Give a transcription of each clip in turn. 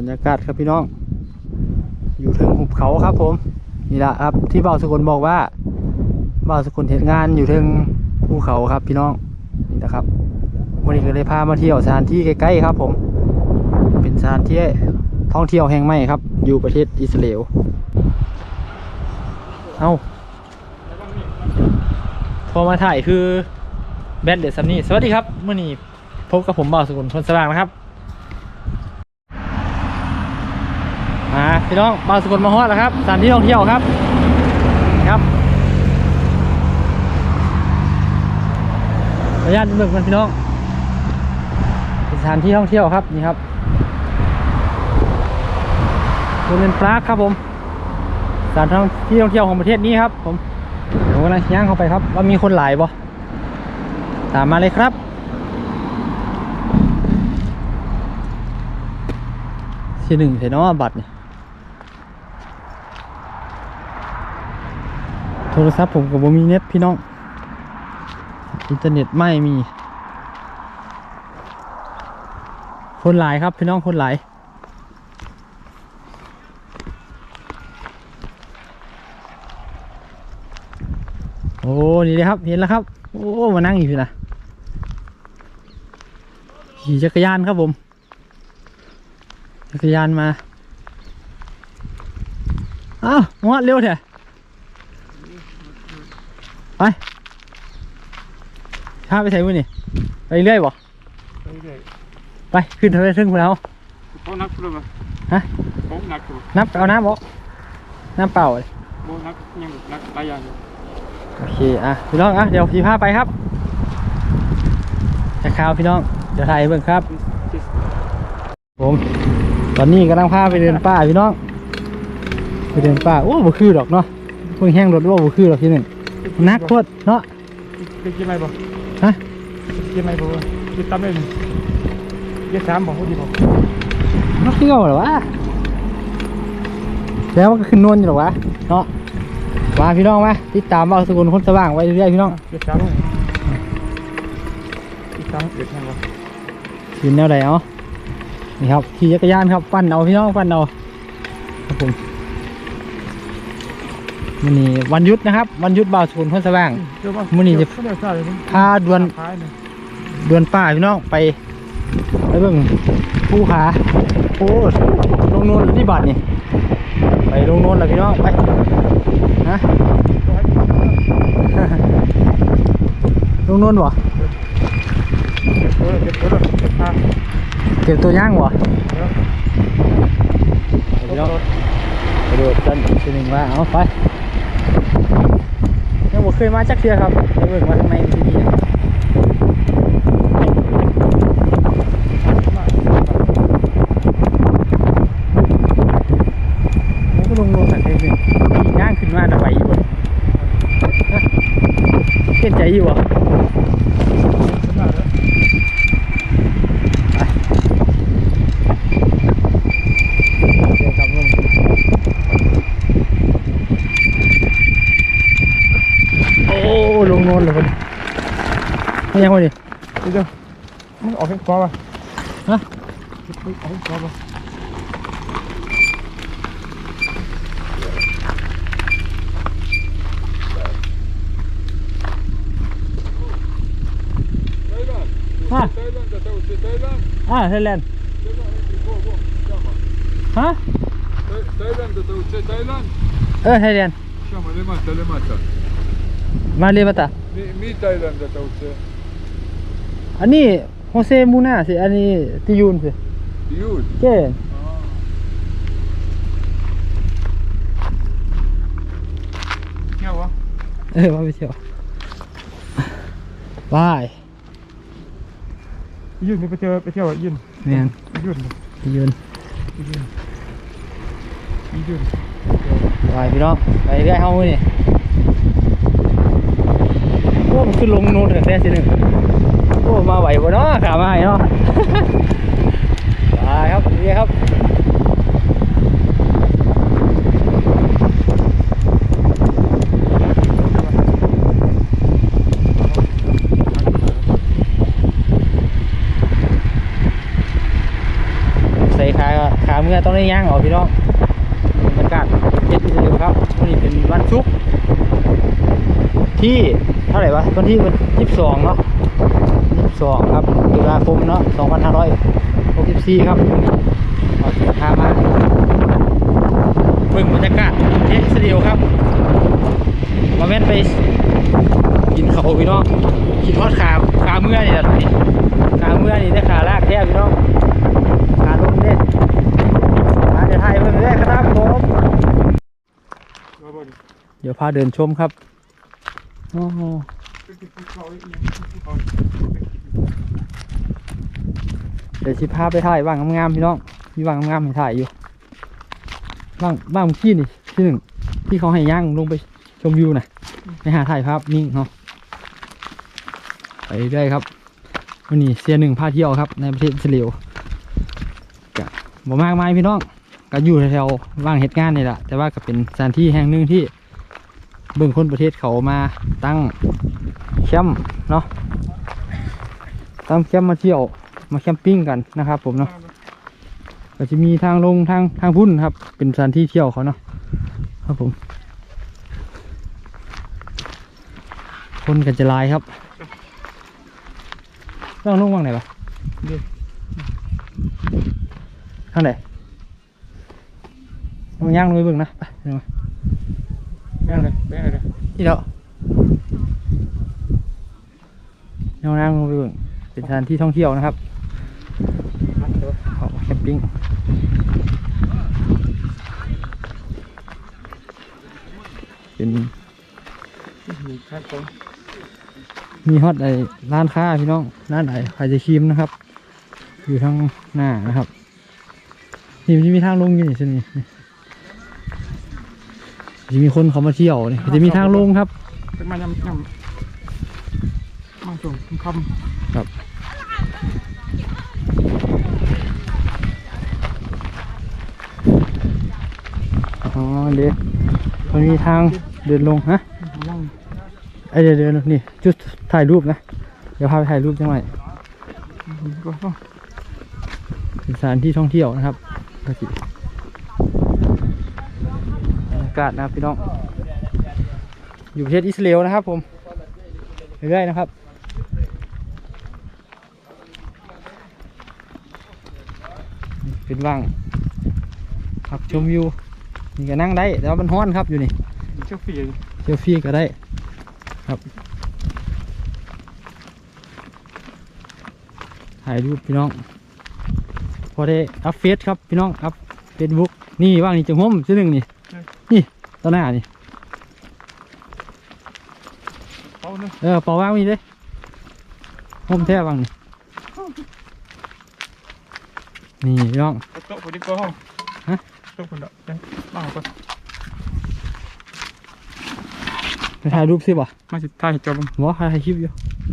บรรยากาศครับพี่น้อง อยู่ถึงหุบเขาครับผม นี่แหละครับ ที่บ่าวสกุลบอกว่าบ่าวสกุลเห็นงานอยู่ถึงภูเขาครับพี่น้องนี่นะครับวันนี้ก็เลยพามาเที่ยวสถานที่ใกล้ๆครับ ผม เป็นสถานที่ท่องเที่ยวแห่งใหม่ครับ อยู่ประเทศอิสราเอลเอาพอมาถ่ายคือแบทเดอร์ซัมนี่สวัสดีครับเมื่อนี้พบกับผมบ่าวสกุลคนสว่างนะครับ มา พี่น้องบางสกุลมาฮอดแล้วครับสถานที่ท่องเที่ยวครับนะครับขออนุญาตเบิกมันพี่น้องสถานที่ท่องเที่ยวครับนี่ครับโรงเรียนปรากครับผมสถานที่ท่องเที่ยวของประเทศนี้ครับ ผมผมกำลังย่างเข้าไปครับ ว่ามีคนหลายบ่ตามมาเลยครับที่หนึ่งเห็นว่าบัตรนี่โรศัพท์ผมกับผมมีเน็ตพี่น้อง อินเทอร์เน็ตไม่มี คนหลายครับพี่น้องคนหลายโอ้นี่เลยครับเห็นแล้วครับ โอ้มานั่งอยู่นะขี่จักรยานครับผม จักรยานมาอ้าวงอดเร็วเถอะ ไปพาไปใส่มือนี่ไปเรื่อยบ่ไปขึ้นเถอะขึ้นไปแล้ว Få nack för det. ฮะ Få nack för det. น้ำเอาน้ำบอกน้ำเปล่าเลย Få nack, ยัง nack tayar. โอเคอะพี่น้องอะเดี๋ยวพี่พาไปครับจะข่าวพี่น้องเดี๋ยวถ่ายให้เบิ่งครับ Tis, tis. ผมตอนนี้กำลังพาไปเดินป่าพี่น้องไปเดินป่าโอ้บ่คือดอกเนาะเพิ่งแห้งรถว่าบ่คือดอกที่หนึ่ง นักโคตรเนาะ Det ger mig bara. ฮะ Det ger mig bara. Det tar mig nu. Det är samma, och det bara. นักเที่ยวเหรอวะแล้วมันก็ขึ้นนวลอยู่เหรอวะเนาะมาพี่น้องมาติดตามเอาสกุลคนสว่างไว้เรื่อยๆพี่น้อง Det är samma. Det är samma, det kan vara. ยืนแนวไหนเอานี่ครับขี่จักรยานครับ ปั่นเอาพี่น้องปั่นเอาครับผม มันนี่วันหยุดนะครับ วันหยุดบ่าวสกุลคนสว่าง Det var- Men ni- det var- det var- det var- พาดวน Nej, nej. เดือนป่าพี่น้องไปไปเบิ่งภูผาโอ้ลงโนนที่บาทนี่ไปลงโนนแล้วพี่น้องไปฮะลงโนนบ่ Det var- det var- det var- เก็บตัวย่างบ่ Ja. พี่น้องไปดูกันทีหนึ่งว่าเอาไปยังบ่ เคยมาจักเทื่อครับไปเบิ่งว่าทางในมันที่นี่ผมก็ลงโนนสักทีหนึ่งขี่ย่างขึ้นมาหน่ะไหวอยู่บ่ฮะเต้นใจอยู่บ่เดี๋ยวกลับลงโอ้ลงโนนเลยคน ไม่ยังไงดิ Det är- Mm, av en kvar, va? Hä? Av en kvar, va? ฮะ Thailand, detta är Thailand. อ่าไท ยแลนด์ฮะ Thailand, detta är Thailand. เออไทยแลนด์ Shama, det är matta, det är matta. มาเลยมาตา Mi- Mi Thailand, detta är อันนี้โฮเซมูน่าสิ อันนี้ติยูนสิ jul. เจ้ Ja, va? เออมาไปเที่ยวบาย Jul, vi får till, vi till jul. เนี่ย Jul, ติยูน jul. Jul. บายพี่น้องไปเรื่อยเฮานี่โอ้มันขึ้นลงโนนกันแท้สิหนึ่งโอ้มาไหวบ่เนาะขามาให้เนาะไปครับนี่ครับใส่ขาขามือมื่อต้องได้ย่างออกพี่น้องบรรยากาศเย็นที่สุดครับวันนี้เป็นวันศุกที่เท่าไหร่วะวันที่วันยี่สิบสองเนาะ ยี่สิบสองครับตุลาคมเนาะสองพันห้าร้อยหกสิบสี่ครับเอาสินค้ามาเบิ่งบรรยากาศเย็นสเดียวครับ มาแม่นไปกินเขาวพี่น้องกินทอดขาขาเมื่อนี่แหละขาเมื่อนี่ได้ขาลากแท้พี่น้องขาลงเนี่ยมาจะถ่ายเพิ่มได้ครับผมเดี๋ยวพาเดินชมครับโอ้โห เดี๋ยวชิพาไปถ่ายว่างงามๆพี่น้องมีว่างงามๆให้ถ่ายอยู่ว่างว่างที่นี่ที่หนึ่งที่เขาให้ย่างลงไปชมวิวนะไปหาถ่ายภาพนิ่งเนาะไปได้ครับวันนี้เสียหนึ่งพาเที่ยวครับ ในประเทศอิสราเอลกะบ่มากมายพี่น้องก็อยู่แถวๆว่างเหตุงานนี่แหละแต่ว่าก็เป็นสถานที่แห่งหนึ่งที่เบิ่งคนประเทศเขามาตั้งแคมป์เนาะ ตั้งแคมป์มาเที่ยว มาแคมปิ้งกันนะครับ ผมเนาะก็จะมีทางลงทางทางพุ่นครับ เป็นสถานที่เที่ยวเขาเนาะครับผม คนกันจะลายครับต้องลงว่างไหนปะทางไหนลองย่างลงไปเบิ่งนะไปเดี๋ยวมางเลยแม่งเลยที่เราย่างนั่งลงไปเบิ่ง เป็นสถานที่ท่องเที่ยวนะครับมัดเถอะอกมาแคมปิ้งเป็นมีฮอตไอร้านค้าพี่น้องร้านไอไข่จะครีมนะครับ อยู่ทางหน้านะครับ นี่มันจะมีทางลงอยู่นี่สินี่นี่จะมีคนเขามาเที่ยวนี่จะมีทางลงครับ เป็นมายำยำ มาส่งคำครับอ๋อเดี๋ยวมันมีทางเดินลงฮะไอเดี๋ยวเดี๋ยวนี่จุดถ่ายรูปนะ เดี๋ยวพาไปถ่ายรูปจังหน่อยเป็นสถานที่ท่องเที่ยวนะครับก็สิบรรยากาศนะครับพี่น้อง อยู่ประเทศอิสราเอลนะครับผม เรื่อยๆนะครับ เป็นว่างพักชมวิวนี่ก็นั่งได้แต่ว่ามันฮ้อนครับอยู่นี่เชือกฝีเซลฟี่ก็ได้ครับถ่ายรูปพี่น้อง พอได้อัพเฟซครับพี่น้องอัพเฟซบุ๊กนี่ว่างนี่จังห่มชื่อหนึ่งนี่นี่ต่อหน้านี่เขาเนอะเออเป่าว่างนี่เลยห่มแท้ว่างนี่ นี่พี่น้องโต๊ะคนนี้ก็ห้องฮะโต๊ะคนเดียวจะบ้างก็ไปถ่ายรูปสิบ่มาสิถ่ายจบหมอถ่ายคลิปอยู่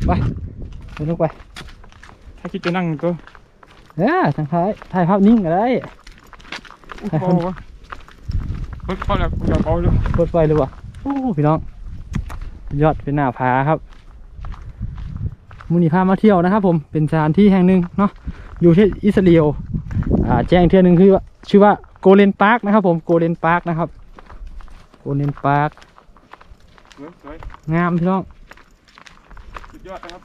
ไปเดินลงไปถ้าคิดจะนั่งก็เออทางท้ายถ่ายภาพนิ่งก็ได้โอ้โหเฮ้ยพอแล้วอย่าเบาเลยเปิดไฟเลยวะโอ้พี่น้อง ยอดเป็นหน้าผาครับ มูนิพามาเที่ยวนะครับ ผมเป็นสถานที่แห่งหนึ่งเนาะอยู่ที่อิสราเอลอ่าแจ้งเทื่อหนึ่งคือว่าชื่อว่าโกเลนพาร์คนะครับ ผมโกเลนพาร์คนะครับโกเลนพาร์คสวยสวยงามพี่น้องสุดยอดนะครับ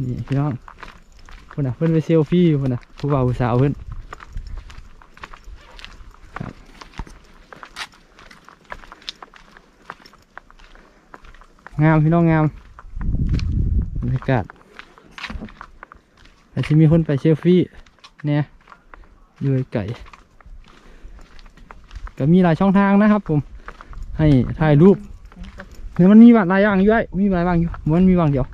นี่พี่น้องเพื่อนน่ะเพื่อนไปเซลฟี่อยู่เพื่อนน่ะผู้บ่าวผู้สาวเพื่อนครับ งามพี่น้องงามบรรยากาศอาจจะมีคนไปเซลฟี่เนี่ยอยู่ไก่ก็มีหลายช่องทางนะครับ ผม ให้ถ่ายรูปเนี่ยมันมีหลายอย่างอยู่ไอ้มีหลายอย่างอยู่มันมีบางเดียว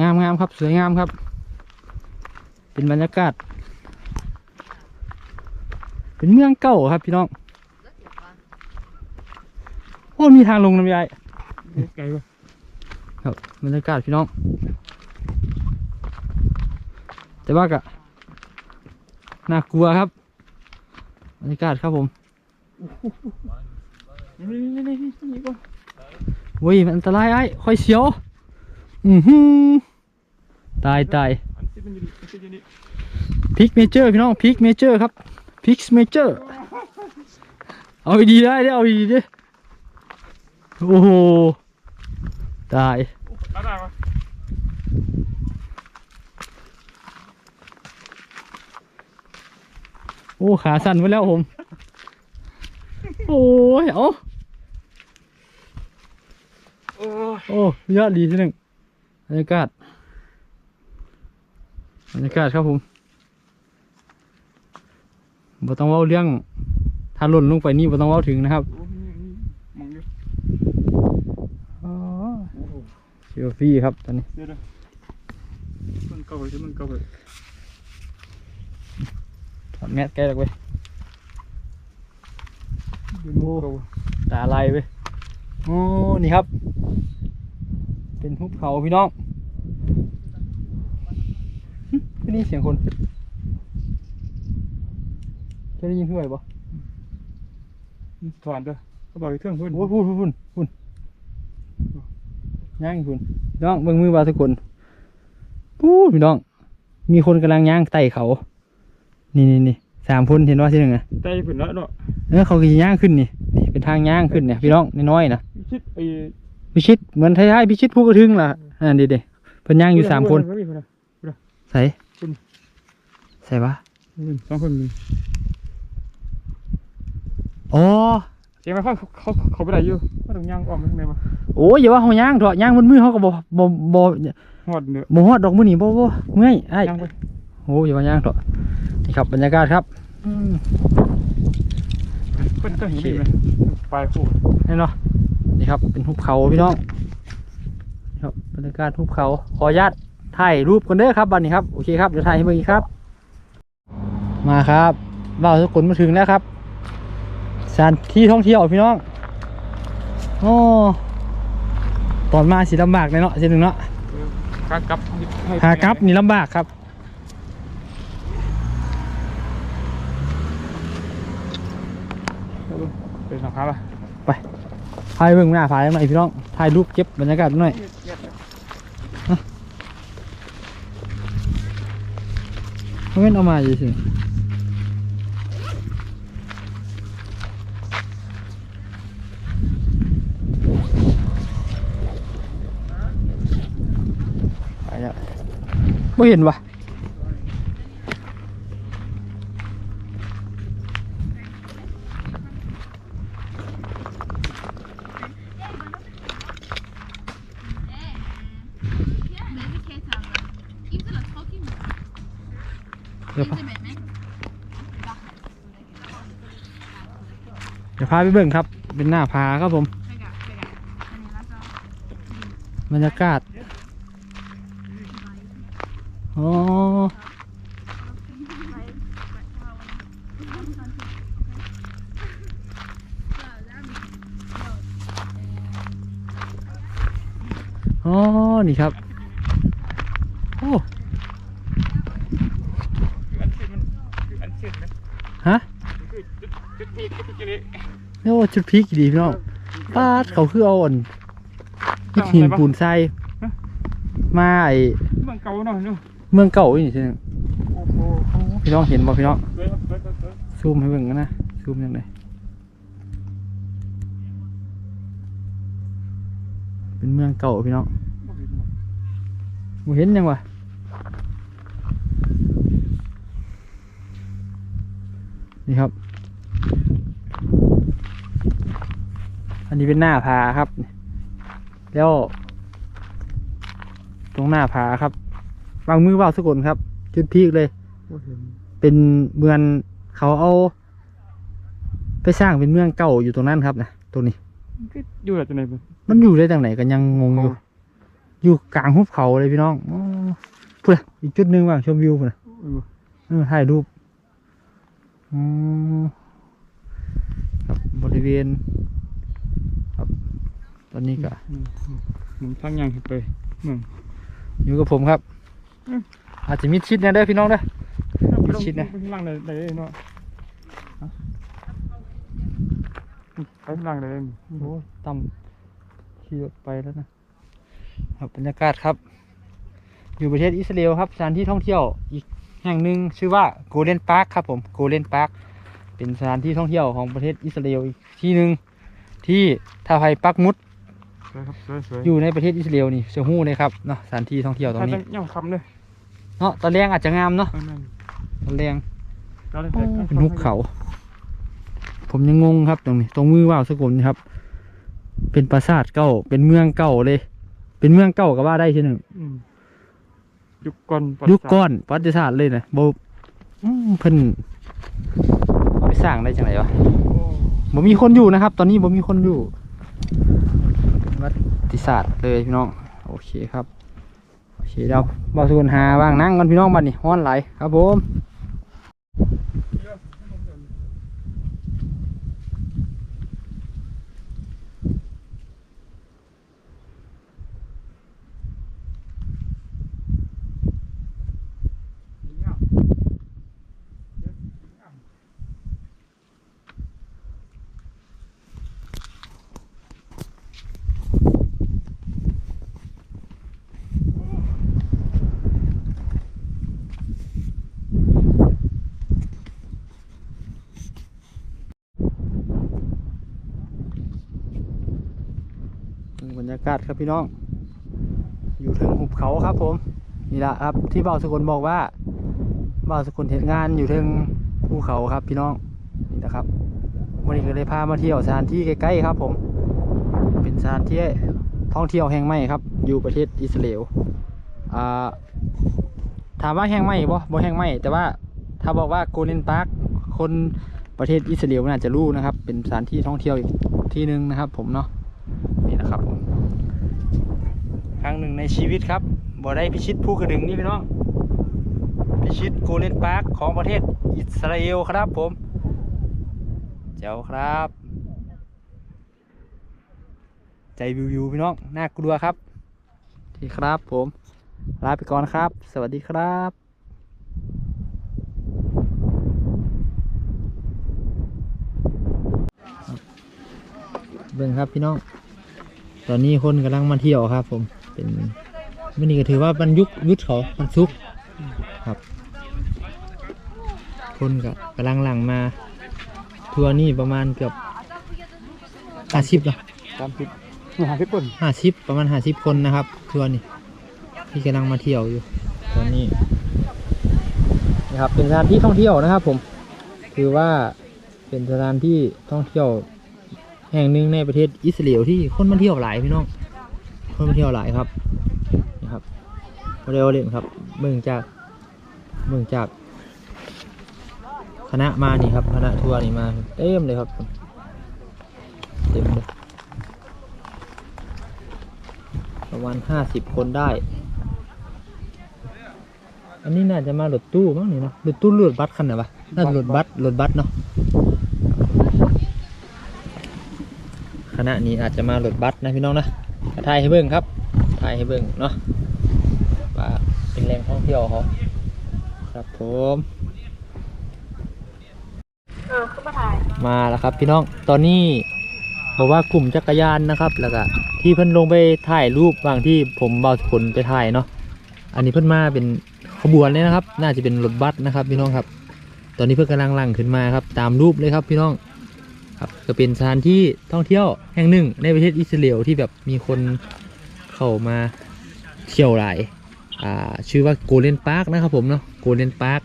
งามงามครับ สวยงามครับ เป็นบรรยากาศ เป็นเมืองเก่าครับพี่น้อง โอ้มีทางลงน้ำยายไกลวะครับบรรยากาศพี่น้อง แต่ว่ากะน่ากลัวครับบรรยากาศครับผมนี่นี่นี่นี่นี่ก่อนเว้ยมันอันตรายไอ้ค่อยเสียว อือหือตายตายอันที่มันอยู่นี่อันที่อยู่นี่พิกเมเจอร์พี่น้องพิกเมเจอร์ครับ พิกเมเจอร์ เอาดีๆได้เด้อเอาดีๆเด้อโอ้โห ตายได้ได้ปะโอ้ ขาสั่นไปแล้วผม โอ้ยเอาโอ้ยโอ้ยอดดีทีหนึ่งบรรยากาศบรรยากาศครับผม บ่ต้องเว้าเรื่องถ้าหล่นลงไปนี่บ่ต้องเว้าถึงนะครับโอ้ยนี่นี่มองดิอ๋อโอ้โหเซลฟี่ครับตอนนี้เดี๋ยวเดี๋ยวมันเก่าเลยมันเก่าเลยถอดแมสใกล้แล้วเว้ยเดี๋ยวมันเก่าตาลายเว้ยโอ้นี่ครับ เป็นภูเขาพี่น้องหึไม่ได้ยินเสียงคน จะได้ยินเพื่อนปะถอนเด้อเขาบอกให้เครื่องพุ่นโอ้ยพูดพูดพูดพูดย่างพูดพี่น้องเบิ่งมือบาทุกคนพูดพี่น้อง มีคนกำลังย่างไต่เขา นี่นี่นี่สามคนเห็นว่าที่หนึ่งอะใจพุ่นแล้วเนาะเออเขาก็สิย่างขึ้นนี่นี่เป็นทางย่างขึ้นเนี่ยพี่น้องน้อยๆนะชิดไอ้พิชิตเหมือนไทยๆพิชิตผู้กระทึงล่ะอ่าดีเด้เพิ่นย่างอยู่สามคนเฮ้ยพุ่นน่ะใส่คุณใส่ปะพุ่นสองคนมี อ๋อเจ๊มาฟังเขาเขาเขาไปไหนอยู่เขาต้องย่างอ้อมไปทางไหนวะโอ้ยอย่าว่าเฮาย่างเถอะย่างบนมือเขาก็บ่บ่บ่หอดเนื้อบ่ฮอดดอกมื้อนี้บ่บ่เมื่อยอ้ายย่างไปโอ้ยอย่าว่าย่างเถอะนี่ครับบรรยากาศครับอืมเพิ่นก็เห็นดีไหมปลายคู่นี่เนาะนี่ครับเป็นหุบเขาพี่น้องนี่ครับบรรยากาศหุบเขาขออนุญาตถ่ายรูปกันเด้อครับบัดนี้ครับโอเคครับเดี๋ยวถ่ายให้เบิ่งอีกครับ มาครับบ่าวทุกคนมาถึงแล้วครับสถานที่ท่องเที่ยวพี่น้องโอ้ตอนมาสิลำบากเลยเนาะเช่นหนึ่งเนาะขากลับหากลับนี่ลำบากครับเป็นสองขาป่ะถ่ายเบิ่งหน้าผาหน่อยพี่น้องถ่ายรูปเก็บบรรยากาศหน่อยเขาเว้นเอามาอยู่สิไปแล้ว ไม่เห็นวะเดี๋ยวพาเดี๋ยวพาไปเบิ่งครับ เป็นหน้าผาครับผม บรรยากาศ อ๋อ อ๋อ นี่ครับ โอ้อันเสียมันอันเสียนะฮะคือจุดจุดพีจุดพีนี่เรียกว่าจุดพีคดีพี่น้องป้าดเขาคือเอาอ่อนอิฐหินปูนทรายมาไอเมืองเก่าเนาะเนาะเมืองเก่าอยู่นี่ใช่ไหมโอ้โหพี่น้องเห็นบ่พี่น้องเว้ยครับเว้ยครับเว้ยซูมให้เบิ่งกันนะซูมยังไงเป็นเมืองเก่าพี่น้องบ่เห็นยังวะ นี่ครับ อันนี้เป็นหน้าผาครับ แล้ว ตรงหน้าผาครับวางมือเบาสกุลครับ จุดพีคเลยบ่เห็นเป็นเมืองเขาเอา ไปสร้างเป็นเมืองเก่าอยู่ตรงนั้นครับนะตรงนี้คืออยู่อะไรจังไหนบ่มันอยู่ได้ทางไหนกันยังงงอยู่ อยู่กลางหุบเขาเลยพี่น้องอ๋อพูดอีกจุดหนึ่งว่างชมวิวพุ่นนะเออเออถ่ายรูปอ๋อ ครับบริเวณ ครับ ตอนนี้ก็มอืมหมุนทางยางขึ้นไปมืองอยู่กับผมครับ อาจจะมิดชิดนะเด้อพี่น้องเด้อชิดนะล่างเลยได้เนาะไปล่างเลยโอ้ต่ำขี่รถไปแล้วนะครับบรรยากาศครับ อยู่ประเทศอิสราเอลครับสถานที่ท่องเที่ยวอีก แห่งหนึ่งชื่อว่าโกลเด้นพาร์คครับผมโกลเด้นพาร์คเป็นสถานที่ท่องเที่ยวของประเทศอิสราเอลอีกที่หนึ่งที่ถ้าใครปักหมุดสวยครับสวยสวยอยู่ในประเทศอิสราเอลนี่จะหู้เลยครับเนาะสถานที่ท่องเที่ยวตรงถ้านี้จะย่ำคำเลยเนาะตอนแรกอาจจะงามเนาะนั่นนั่นตอนแรกเราเลยโอ้เป็นหุบเขา ผมยังงงครับตรงนี้ ตรงมือว่าวสกุลนี่ครับ เป็นปราสาทเก่าเป็นเมืองเก่าเลย เป็นเมืองเก่าก็ว่าได้ทีหนึ่งอืม ยุคก่อนยุคก้อนประวัติศาสตร์เลยนะโบอืมเพิ่นเอาไปสร้างได้จังไรวะโอ้บ่มีคนอยู่นะครับ ตอนนี้บ่มีคนอยู่ประวัติศาสตร์เลยพี่น้อง โอเคครับ โอเคเดี๋ยวบ่าวสกุลหาว่างนั่งกันพี่น้องบัดนี้ฮ้อนไหลายครับผมากาศครับพี่น้อง อยู่ทงหุบเขาครับผม นี่แหละครับ ที่บ่าวสกุลบอกว่าบ่าวสกุลเห็นงานอยู่ทงภูเขาครับพี่น้องนี่นะครับวันนี้ก็เลยพามาเที่ยวสถานที่ใกล้ๆครับ ผม เป็นสถานที่ท่องเที่ยวแห่งใหม่ครับ อยู่ประเทศอิสราเอลอ่าถามว่าแห่งใหม่บ่บ่แห่งใหม่แต่ว่าถ้าบอกว่าโกลเด้นพาร์คคนประเทศอิสราเอลน่าจะรู้นะครับ เป็นสถานที่ท่องเที่ยวอีกที่หนึ่งนะครับ ผมเนาะนี่นะครับผมค รั้งหนึ่งในชีวิตครับบ่ได้พิชิตภูกระดึงนี่พี่น้องพิชิตโกลเด้นพาร์คของประเทศอิสราเอลครับผมเจ้าครับ ใจวิววิวพี่น้องน่ากลัวครับที่ครับผมลาไปก่อนครับ สวัสดีครับเบิ่งครับพี่น้อง ตอนนี้คนกำลังมาเที่ยวครับผม เป็นวันนี้ก็ถือว่ามันยุคยุคเขามันซุกร์ครับ คนก็กำลังหลังมาทัวร์นี่ประมาณเกือบห้าสิบเนาะตามสิบหาสิบคนห้าสิบประมาณห้าสิบคนนะครับ ทัวร์นี่ที่กำลังมาเที่ยวอยู่ตอนนี้นะครับเป็นสถานที่ท่องเที่ยวนะครับ ผมคือว่าเป็นสถานที่ท่องเที่ยวแห่งหนึ่งในประเทศอิสราเอลที่คนมาเที่ยวหลายพี่น้อง คนมาเที่ยวหลายครับนะครับเร็วเล่นครับเมืองจากเมืองจาก คณะมานี่ครับคณะทัวร์นี่มาเต็มเลยครับเต็มเลยประมาณห้าสิบคนได้ อันนี้น่าจะมารถตู้มั้งนี่เนาะรถตู้หรือรถบัสคันไหนวะน่าจะรถบัสรถบัสเนาะคณะนี้อาจจะมารถบัสนะพี่น้องนะ ถ่ายให้เบิ่งครับถ่ายให้เบิ่งเนาะว่าเป็นแหล่งท่องเที่ยวเขาครับผมมาแล้วครับพี่น้องตอนนี้บอกว่ากลุ่มจักรยานนะครับแล้วก็ที่เพิ่นลงไปถ่ายรูปบางที่ผมเบาผลไปถ่ายเนาะอันนี้เพิ่นมาเป็นขบวนเลยนะครับ น่าจะเป็นรถบัสนะครับ พี่น้องครับ ตอนนี้เพิ่นกำลังลังขึ้นมาครับ ตามรูปเลยครับพี่น้อง ครับก็เป็นสถานที่ท่องเที่ยวแห่งหนึ่ง ในประเทศอิสราเอลที่แบบมีคนเข้ามาเที่ยวหลายอ่าชื่อว่าโกลเด้นพาร์คนะครับผมเนาะโกลเด้นพาร์ค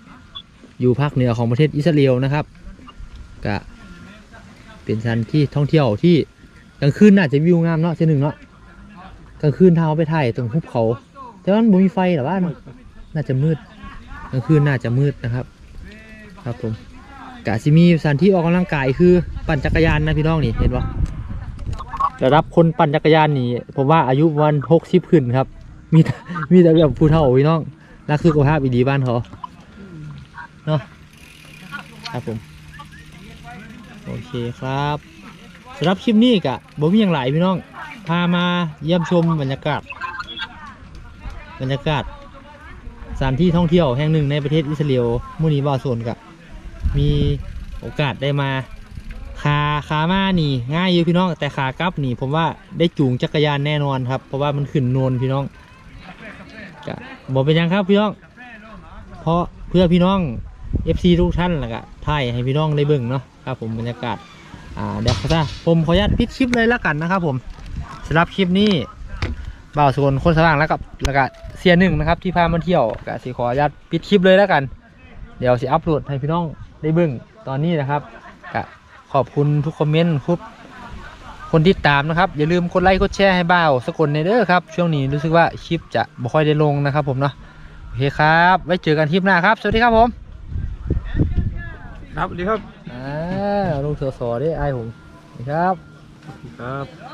อยู่ภาคเหนือของประเทศอิสราเอลนะครับก็เป็นสถานที่ท่องเที่ยวที่กลางคืนน่าจะวิวงามเนาะเช่นหนึ่งเนาะกลางคืนเท้าไปถ่ายตรงภูเขา แต่ว่ามันบ่มีไฟหรอว่าน่าจะมืดกลางคืนน่าจะมืดนะครับ ครับผม กะสิมีสถานที่ออกกำลังกายคือปั่นจักรยานนะพี่น้องนี่เห็นปะระดับคนปั่นจักรยานนี่ผมว่าอายุวันหกสิบขึ้นครับ มีมีแต่แบบผู้เฒ่าพี่น้องรักสุขภาพอีดีบ้านเขาเนาะครับผมโอเคครับสำหรับคลิปนี้กะบ่มีอย่างหลายพี่น้องพามาเยี่ยมชมบรรยากาศ บรรยากาศสถานที่ท่องเที่ยวแห่งหนึ่งในประเทศอิสราเอลมุนีบาโซนกะ มีโอกาสได้มาขาขามานี่ ง่ายอยู่พี่น้อง แต่ขากลับนี่ ผมว่าได้จูงจักรยานแน่นอนครับ เพราะว่ามันขึ้นโนนพี่น้องก็บอกเป็นยังครับพี่น้อง เพราะเพื่อพี่น้อง FC ทุกท่านแล้วก็ถ่ายให้พี่น้องได้เบิ่งเนาะครับผมบรรยากาศอ่าเดี๋ยวเขาจะผมขออนุญาตปิดคลิปเลยแล้วกันนะครับ ผมสำหรับคลิปนี้บ่าวสกลคนสว่างแล้วกับแล้วก็เสียหนึ่งนะครับที่พามาเที่ยวก็สิขออนุญาตปิดคลิปเลยแล้วกัน เดี๋ยวสิอัปโหลดให้พี่น้อง ได้เบิ่งตอนนี้นะครับก็ขอบคุณทุกคอมเมนต์ทุกคนที่ตามนะครับ อย่าลืมกดไลค์กดแชร์ให้บ่าวสกลในเด้อครับ ช่วงนี้รู้สึกว่าคลิปจะไม่ค่อยได้ลงนะครับผมเนาะโอเคครับ ไว้เจอกันคลิปหน้าครับ สวัสดีครับผมครับสวัสดีครับอ่าลุงเสือสอได้ไอายผมสวัสดีครับ ครับ